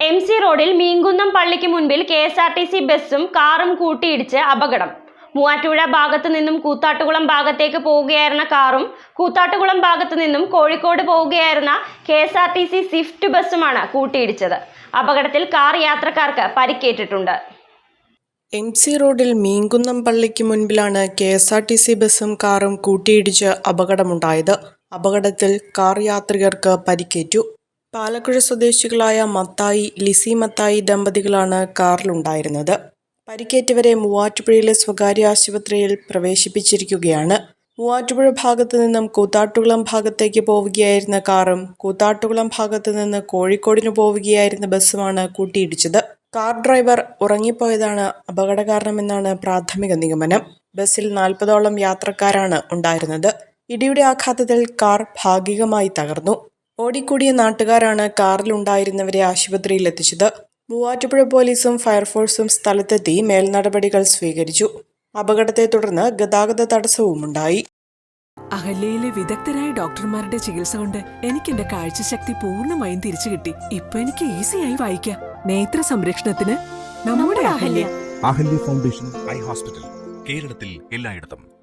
M C റോഡിൽ മീൻകുന്നം പള്ളിക്ക് മുൻപിൽ K S R T C ബസ്സും കാറും കൂട്ടിയിടിച്ച് അപകടം. മൂവാറ്റുപുഴ ഭാഗത്തു നിന്നും കൂത്താട്ടുകുളം ഭാഗത്തേക്ക് പോവുകയായിരുന്ന കാറും കൂത്താട്ടുകുളം ഭാഗത്തു നിന്നും കോഴിക്കോട് പോവുകയായിരുന്ന K S R T C swift ബസ്സുമാണ് കൂട്ടിയിടിച്ചത്. അപകടത്തിൽ കാർ യാത്രക്കാർക്ക് പരിക്കേറ്റിട്ടുണ്ട്. എം സി റോഡിൽ മീൻകുന്നം പള്ളിക്ക് മുൻപിലാണ് K S R T C ബസ്സും കാറും കൂട്ടിയിടിച്ച് അപകടമുണ്ടായത്. അപകടത്തിൽ കാർ യാത്രികർക്ക് പരിക്കേറ്റു. പാലക്കുഴ സ്വദേശികളായ മത്തായി ലിസി മത്തായി ദമ്പതികളാണ് കാറിലുണ്ടായിരുന്നത്. പരിക്കേറ്റവരെ മൂവാറ്റുപുഴയിലെ സ്വകാര്യ ആശുപത്രിയിൽ പ്രവേശിപ്പിച്ചിരിക്കുകയാണ്. മൂവാറ്റുപുഴ ഭാഗത്തു നിന്നും കൂത്താട്ടുകുളം ഭാഗത്തേക്ക് പോവുകയായിരുന്ന കാറും കൂത്താട്ടുകുളം ഭാഗത്തു നിന്ന് കോഴിക്കോടിന് പോവുകയായിരുന്ന ബസ്സുമാണ് കൂട്ടിയിടിച്ചത്. കാർ ഡ്രൈവർ ഉറങ്ങിപ്പോയതാണ് അപകട കാരണമെന്നാണ് പ്രാഥമിക നിഗമനം. ബസ്സിൽ നാൽപ്പതോളം യാത്രക്കാരാണ് ഉണ്ടായിരുന്നത്. ഇടിയുടെ ആഘാതത്തിൽ കാർ ഭാഗികമായി തകർന്നു. ഓടിക്കൂടിയ നാട്ടുകാരാണ് കാറിലുണ്ടായിരുന്നവരെ ആശുപത്രിയിൽ എത്തിച്ചത് മൂവാറ്റുപുഴ പോലീസും ഫയർഫോഴ്സും സ്ഥലത്തെത്തി മേൽനടപടികൾ സ്വീകരിച്ചു. അപകടത്തെ തുടർന്ന് ഗതാഗത തടസ്സവും ഉണ്ടായി അഹല്യയിലെ വിദഗ്ധരായ ഡോക്ടർമാരുടെ ചികിത്സ കൊണ്ട് എനിക്ക് എന്റെ കാഴ്ചശക്തി പൂർണമായും തിരിച്ചു കിട്ടി. ഇപ്പൊ എനിക്ക് ഈസിയായി വായിക്കാം. നേത്ര സംരക്ഷണത്തിന് നമ്മുടെ Ahalya. Ahalya foundation eye hospital. കേരളത്തിൽ എല്ലായിടത്തും.